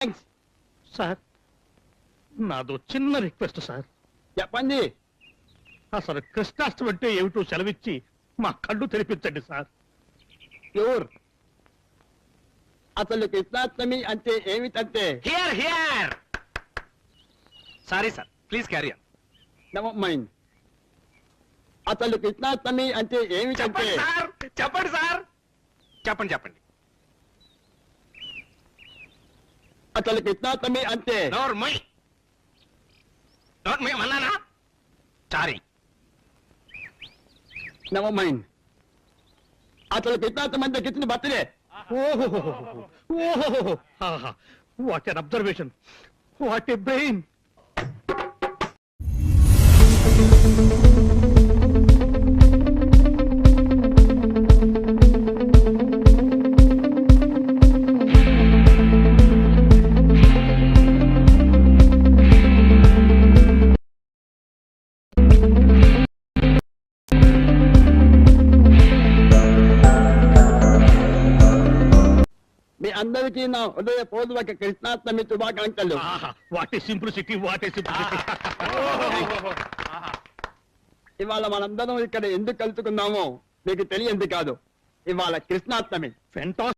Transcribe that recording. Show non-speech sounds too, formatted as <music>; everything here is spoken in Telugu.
థ్యాంక్స్ సార్ నాదో చిన్న రిక్వెస్ట్ సార్ చెప్పండి. అసలు కృష్ణాష్టమి అంటే ఏమిటో సెలవిచ్చి మా కళ్ళు తెరిపించండి సార్ ప్యూర్ అసలు కృష్ణాష్టమి అంటే ఏమిటంటే? Here here sorry sir please carry never mind అసలు కృష్ణాష్టమి అంటే ఏమిటంటే? చెప్పండి సార్ చెప్పండి సార్ చెప్పండి చెప్పండి. అసలు కృష్ణాష్టమి అంటే? నోర్ మై నోర్ మై అన్నానా సారీ మైండ్ కృష్ణాష్టమి అంటే కృష్ణ బర్త్డే. ఓహో ఓహో what observation what a brain అందరికీ నా హృదయపూర్వక కృష్ణాష్టమి శుభాకాంక్షలు. వాట్ సింప్లిసిటీ వాట్ సింప్లిసిటీ <laughs> ఇవాళ మనందరం ఇక్కడ ఎందుకు కలుసుకున్నామో మీకు తెలియంది కాదు. ఇవాళ కృష్ణాష్టమి. ఫెంటాస్